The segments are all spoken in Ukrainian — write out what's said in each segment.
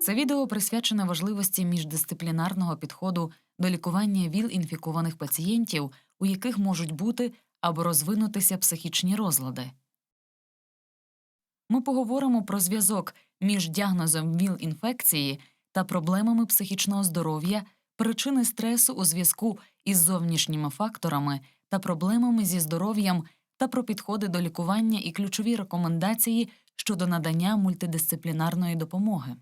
Це відео присвячене важливості міждисциплінарного підходу до лікування ВІЛ-інфікованих пацієнтів, у яких можуть бути або розвинутися психічні розлади. Ми поговоримо про зв'язок між діагнозом ВІЛ-інфекції та проблемами психічного здоров'я, причини стресу у зв'язку із зовнішніми факторами та проблемами зі здоров'ям та про підходи до лікування і ключові рекомендації щодо надання мультидисциплінарної допомоги.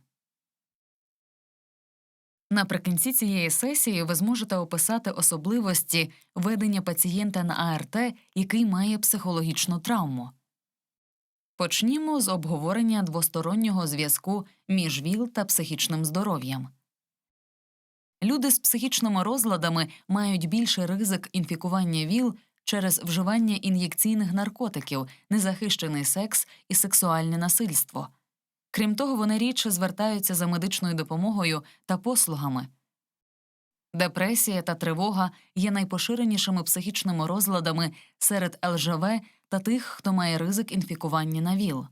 Наприкінці цієї сесії ви зможете описати особливості ведення пацієнта на АРТ, який має психологічну травму. Почнімо з обговорення двостороннього зв'язку між ВІЛ та психічним здоров'ям. Люди з психічними розладами мають більший ризик інфікування ВІЛ через вживання ін'єкційних наркотиків, незахищений секс і сексуальне насильство. Крім того, вони рідше звертаються за медичною допомогою та послугами. Депресія та тривога є найпоширенішими психічними розладами серед ЛЖВ та тих, хто має ризик інфікування на ВІЛ.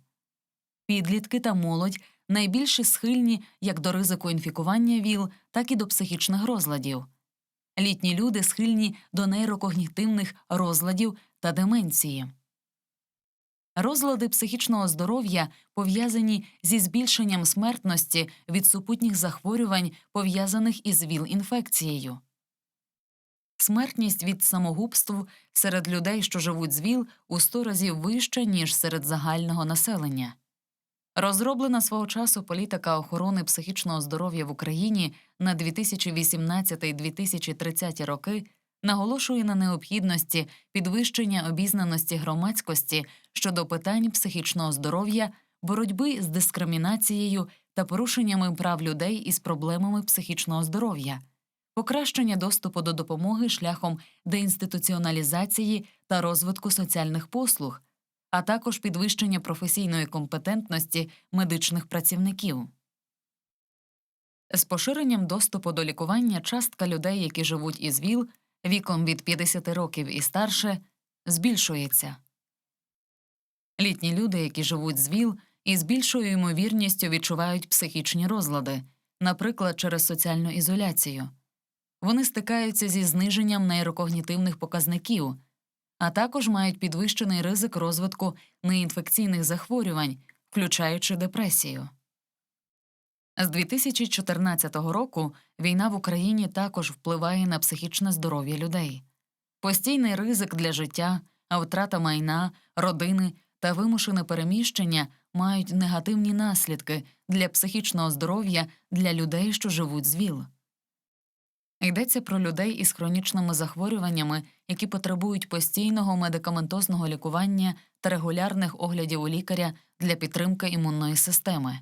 Підлітки та молодь найбільше схильні як до ризику інфікування ВІЛ, так і до психічних розладів. Літні люди схильні до нейрокогнітивних розладів та деменції. Розлади психічного здоров'я пов'язані зі збільшенням смертності від супутніх захворювань, пов'язаних із ВІЛ-інфекцією. Смертність від самогубств серед людей, що живуть з ВІЛ, у 100 разів вища, ніж серед загального населення. Розроблена свого часу політика охорони психічного здоров'я в Україні на 2018-2030 роки наголошує на необхідності підвищення обізнаності громадськості щодо питань психічного здоров'я, боротьби з дискримінацією та порушеннями прав людей із проблемами психічного здоров'я, покращення доступу до допомоги шляхом деінституціоналізації та розвитку соціальних послуг, а також підвищення професійної компетентності медичних працівників. З поширенням доступу до лікування частка людей, які живуть із ВІЛ, віком від 50 років і старше, збільшується. Літні люди, які живуть з ВІЛ, із більшою ймовірністю відчувають психічні розлади, наприклад, через соціальну ізоляцію. Вони стикаються зі зниженням нейрокогнітивних показників, а також мають підвищений ризик розвитку неінфекційних захворювань, включаючи депресію. З 2014 року війна в Україні також впливає на психічне здоров'я людей. Постійний ризик для життя, втрата майна, родини та вимушене переміщення мають негативні наслідки для психічного здоров'я для людей, що живуть з ВІЛ. Йдеться про людей із хронічними захворюваннями, які потребують постійного медикаментозного лікування та регулярних оглядів у лікаря для підтримки імунної системи.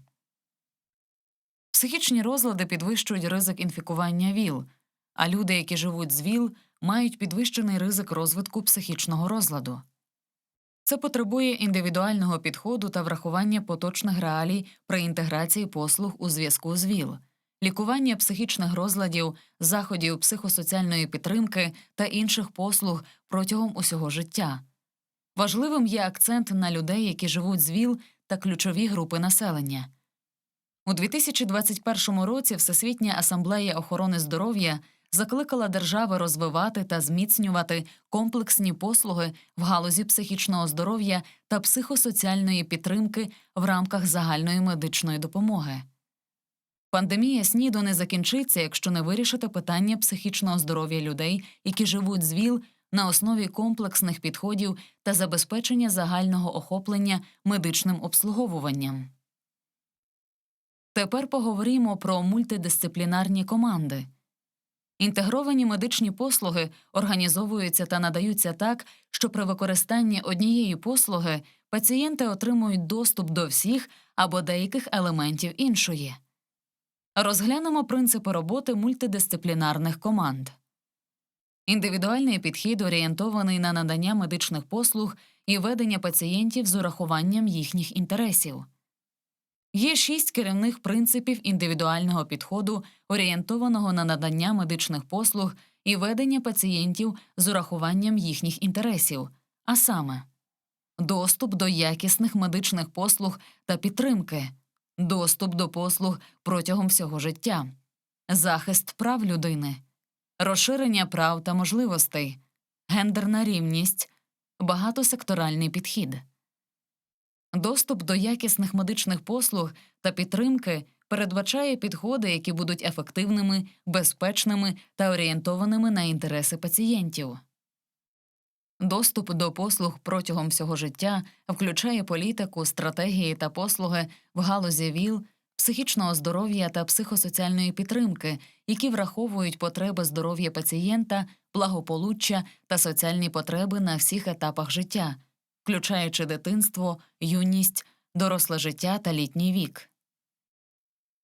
Психічні розлади підвищують ризик інфікування ВІЛ, а люди, які живуть з ВІЛ, мають підвищений ризик розвитку психічного розладу. Це потребує індивідуального підходу та врахування поточних реалій при інтеграції послуг у зв'язку з ВІЛ, лікування психічних розладів, заходів психосоціальної підтримки та інших послуг протягом усього життя. Важливим є акцент на людей, які живуть з ВІЛ та ключові групи населення. У 2021 році Всесвітня асамблея охорони здоров'я закликала держави розвивати та зміцнювати комплексні послуги в галузі психічного здоров'я та психосоціальної підтримки в рамках загальної медичної допомоги. Пандемія СНІДу не закінчиться, якщо не вирішити питання психічного здоров'я людей, які живуть з ВІЛ на основі комплексних підходів та забезпечення загального охоплення медичним обслуговуванням. Тепер поговоримо про мультидисциплінарні команди. Інтегровані медичні послуги організовуються та надаються так, що при використанні однієї послуги пацієнти отримують доступ до всіх або деяких елементів іншої. Розглянемо принципи роботи мультидисциплінарних команд. Індивідуальний підхід орієнтований на надання медичних послуг і ведення пацієнтів з урахуванням їхніх інтересів. Є шість керівних принципів індивідуального підходу, орієнтованого на надання медичних послуг і ведення пацієнтів з урахуванням їхніх інтересів, а саме доступ до якісних медичних послуг та підтримки, доступ до послуг протягом всього життя, захист прав людини, розширення прав та можливостей, гендерна рівність, багатосекторальний підхід. Доступ до якісних медичних послуг та підтримки передбачає підходи, які будуть ефективними, безпечними та орієнтованими на інтереси пацієнтів. Доступ до послуг протягом всього життя включає політику, стратегії та послуги в галузі ВІЛ, психічного здоров'я та психосоціальної підтримки, які враховують потреби здоров'я пацієнта, благополуччя та соціальні потреби на всіх етапах життя, включаючи дитинство, юність, доросле життя та літній вік.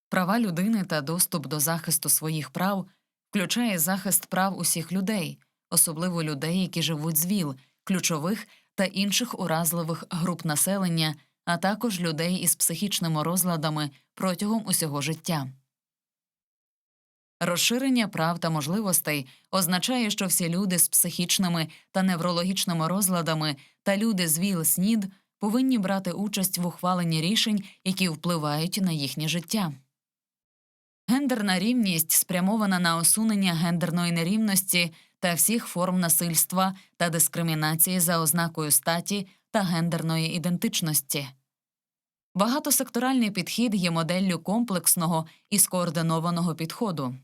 Права людини та доступ до захисту своїх прав включає захист прав усіх людей, особливо людей, які живуть з ВІЛ, ключових та інших уразливих груп населення, а також людей із психічними розладами протягом усього життя. Розширення прав та можливостей означає, що всі люди з психічними та неврологічними розладами та люди з ВІЛ СНІД повинні брати участь в ухваленні рішень, які впливають на їхнє життя. Гендерна рівність спрямована на усунення гендерної нерівності та всіх форм насильства та дискримінації за ознакою статі та гендерної ідентичності. Багатосекторальний підхід є моделлю комплексного і скоординованого підходу.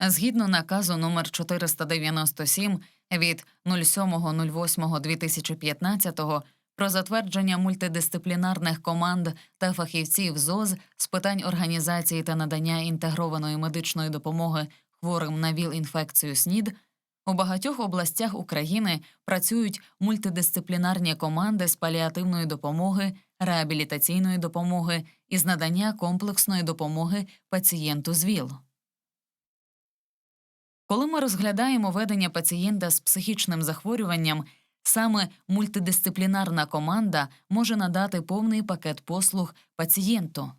Згідно наказу номер 497 від 07.08.2015 про затвердження мультидисциплінарних команд та фахівців ЗОЗ з питань організації та надання інтегрованої медичної допомоги хворим на ВІЛ-інфекцію СНІД, у багатьох областях України працюють мультидисциплінарні команди з паліативної допомоги, реабілітаційної допомоги і з надання комплексної допомоги пацієнту з ВІЛ. Коли ми розглядаємо ведення пацієнта з психічним захворюванням, саме мультидисциплінарна команда може надати повний пакет послуг пацієнту.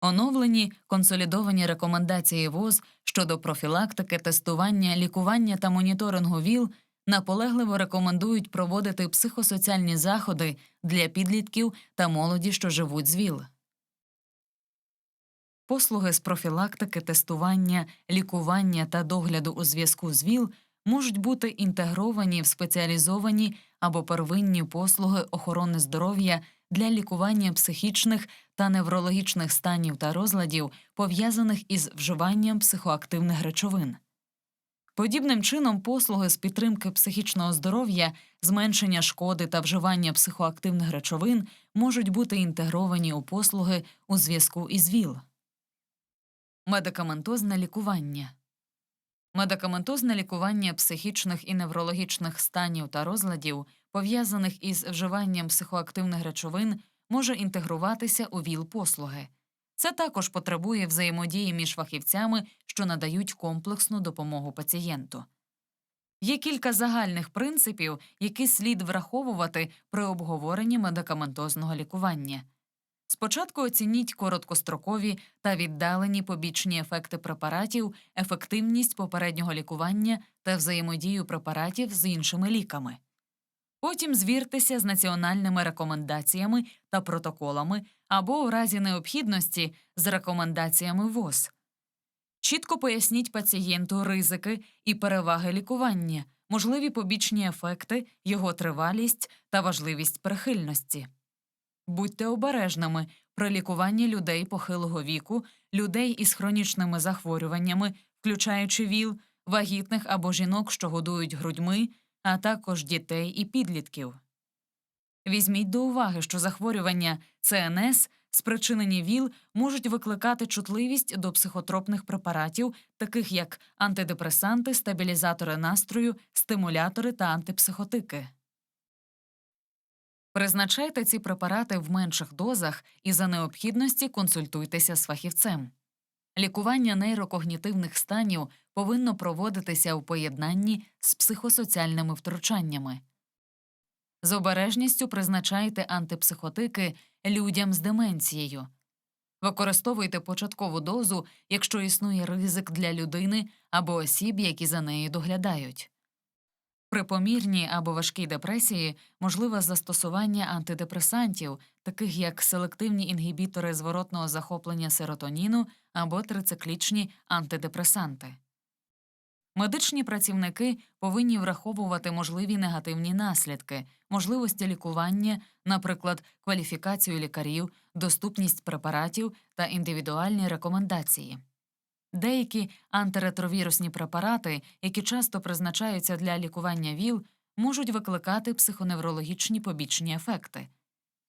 Оновлені консолідовані рекомендації ВОЗ щодо профілактики, тестування, лікування та моніторингу ВІЛ наполегливо рекомендують проводити психосоціальні заходи для підлітків та молоді, що живуть з ВІЛ. Послуги з профілактики, тестування, лікування та догляду у зв'язку з ВІЛ можуть бути інтегровані в спеціалізовані або первинні послуги охорони здоров'я для лікування психічних та неврологічних станів та розладів, пов'язаних із вживанням психоактивних речовин. Подібним чином, послуги з підтримки психічного здоров'я, зменшення шкоди та вживання психоактивних речовин можуть бути інтегровані у послуги у зв'язку із ВІЛ. Медикаментозне лікування Медикаментозне лікування психічних і неврологічних станів та розладів, пов'язаних із вживанням психоактивних речовин, може інтегруватися у ВІЛ-послуги. Це також потребує взаємодії між фахівцями, що надають комплексну допомогу пацієнту. Є кілька загальних принципів, які слід враховувати при обговоренні медикаментозного лікування. Спочатку оцініть короткострокові та віддалені побічні ефекти препаратів, ефективність попереднього лікування та взаємодію препаратів з іншими ліками. Потім звіртеся з національними рекомендаціями та протоколами або у разі необхідності з рекомендаціями ВОЗ. Чітко поясніть пацієнту ризики і переваги лікування, можливі побічні ефекти, його тривалість та важливість прихильності. Будьте обережними при лікуванні людей похилого віку, людей із хронічними захворюваннями, включаючи ВІЛ, вагітних або жінок, що годують грудьми, а також дітей і підлітків. Візьміть до уваги, що захворювання ЦНС, спричинені ВІЛ, можуть викликати чутливість до психотропних препаратів, таких як антидепресанти, стабілізатори настрою, стимулятори та антипсихотики. Призначайте ці препарати в менших дозах і за необхідності консультуйтеся з фахівцем. Лікування нейрокогнітивних станів повинно проводитися у поєднанні з психосоціальними втручаннями. З обережністю призначайте антипсихотики людям з деменцією. Використовуйте початкову дозу, якщо існує ризик для людини або осіб, які за нею доглядають. При помірній або важкій депресії можливе застосування антидепресантів, таких як селективні інгібітори зворотного захоплення серотоніну або трициклічні антидепресанти. Медичні працівники повинні враховувати можливі негативні наслідки, можливості лікування, наприклад, кваліфікацію лікарів, доступність препаратів та індивідуальні рекомендації. Деякі антиретровірусні препарати, які часто призначаються для лікування ВІЛ, можуть викликати психоневрологічні побічні ефекти.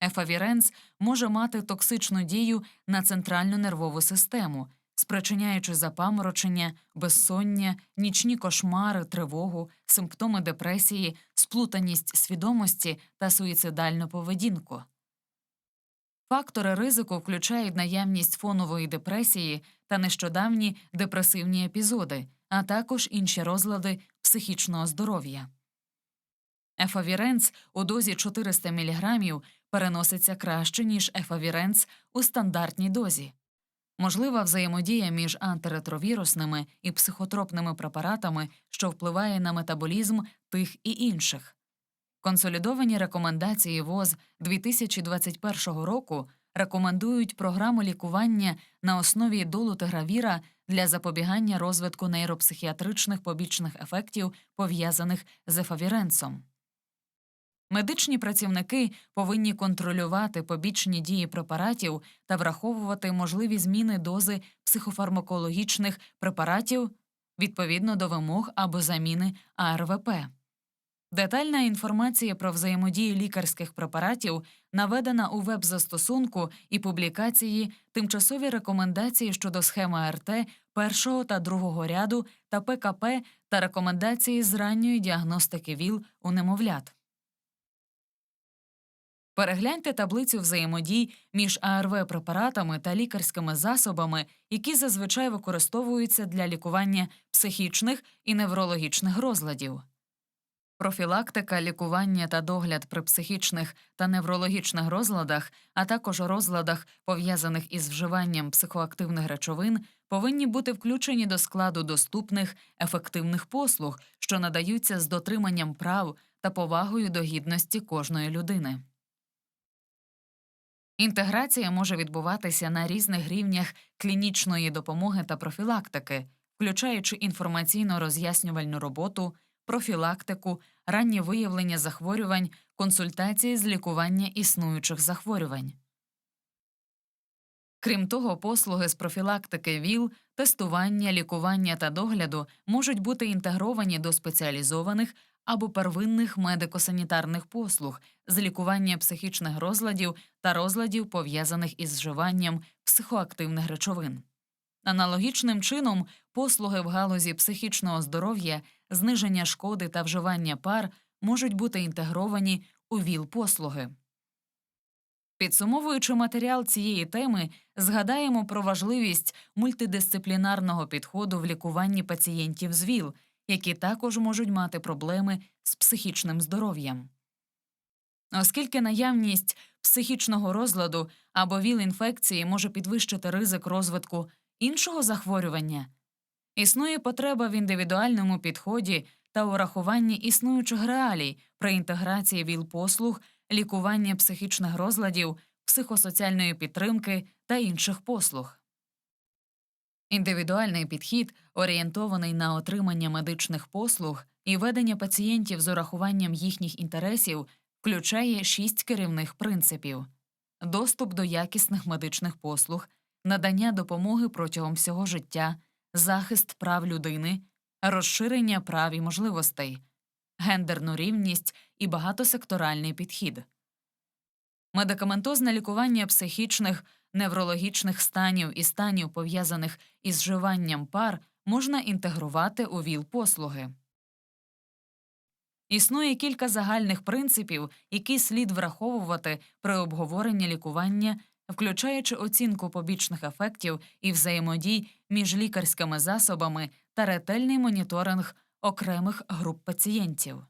Ефавіренс може мати токсичну дію на центральну нервову систему, спричиняючи запаморочення, безсоння, нічні кошмари, тривогу, симптоми депресії, сплутаність свідомості та суїцидальну поведінку. Фактори ризику включають наявність фонової депресії та нещодавні депресивні епізоди, а також інші розлади психічного здоров'я. Ефавіренс у дозі 400 мг переноситься краще, ніж ефавіренс у стандартній дозі. Можлива взаємодія між антиретровірусними і психотропними препаратами, що впливає на метаболізм тих і інших. Консолідовані рекомендації ВОЗ 2021 року рекомендують програму лікування на основі долутигравіра для запобігання розвитку нейропсихіатричних побічних ефектів, пов'язаних з ефавіренсом. Медичні працівники повинні контролювати побічні дії препаратів та враховувати можливі зміни дози психофармакологічних препаратів відповідно до вимог або заміни АРВП. Детальна інформація про взаємодію лікарських препаратів наведена у веб-застосунку і публікації тимчасові рекомендації щодо схеми РТ першого та другого ряду та ПКП та рекомендації з ранньої діагностики ВІЛ у немовлят. Перегляньте таблицю взаємодій між АРВ препаратами та лікарськими засобами, які зазвичай використовуються для лікування психічних і неврологічних розладів. Профілактика, лікування та догляд при психічних та неврологічних розладах, а також розладах, пов'язаних із вживанням психоактивних речовин, повинні бути включені до складу доступних ефективних послуг, що надаються з дотриманням прав та повагою до гідності кожної людини. Інтеграція може відбуватися на різних рівнях клінічної допомоги та профілактики, включаючи інформаційно-роз'яснювальну роботу, профілактику, раннє виявлення захворювань, консультації з лікування існуючих захворювань. Крім того, послуги з профілактики ВІЛ, тестування, лікування та догляду можуть бути інтегровані до спеціалізованих або первинних медико-санітарних послуг з лікування психічних розладів та розладів, пов'язаних із вживанням психоактивних речовин. Аналогічним чином послуги в галузі психічного здоров'я, зниження шкоди та вживання пар можуть бути інтегровані у ВІЛ-послуги. Підсумовуючи матеріал цієї теми, згадаємо про важливість мультидисциплінарного підходу в лікуванні пацієнтів з ВІЛ, які також можуть мати проблеми з психічним здоров'ям. Оскільки наявність психічного розладу або ВІЛ-інфекції може підвищити ризик розвитку іншого захворювання, існує потреба в індивідуальному підході та урахуванні існуючих реалій при інтеграції ВІЛ-послуг, лікування психічних розладів, психосоціальної підтримки та інших послуг. Індивідуальний підхід, орієнтований на отримання медичних послуг і ведення пацієнтів з урахуванням їхніх інтересів, включає шість керівних принципів: доступ до якісних медичних послуг, надання допомоги протягом всього життя, захист прав людини, розширення прав і можливостей, гендерну рівність і багатосекторальний підхід. Медикаментозне лікування психічних, неврологічних станів і станів, пов'язаних із вживанням пар, можна інтегрувати у ВІЛ-послуги. Існує кілька загальних принципів, які слід враховувати при обговоренні лікування, включаючи оцінку побічних ефектів і взаємодій між лікарськими засобами та ретельний моніторинг окремих груп пацієнтів.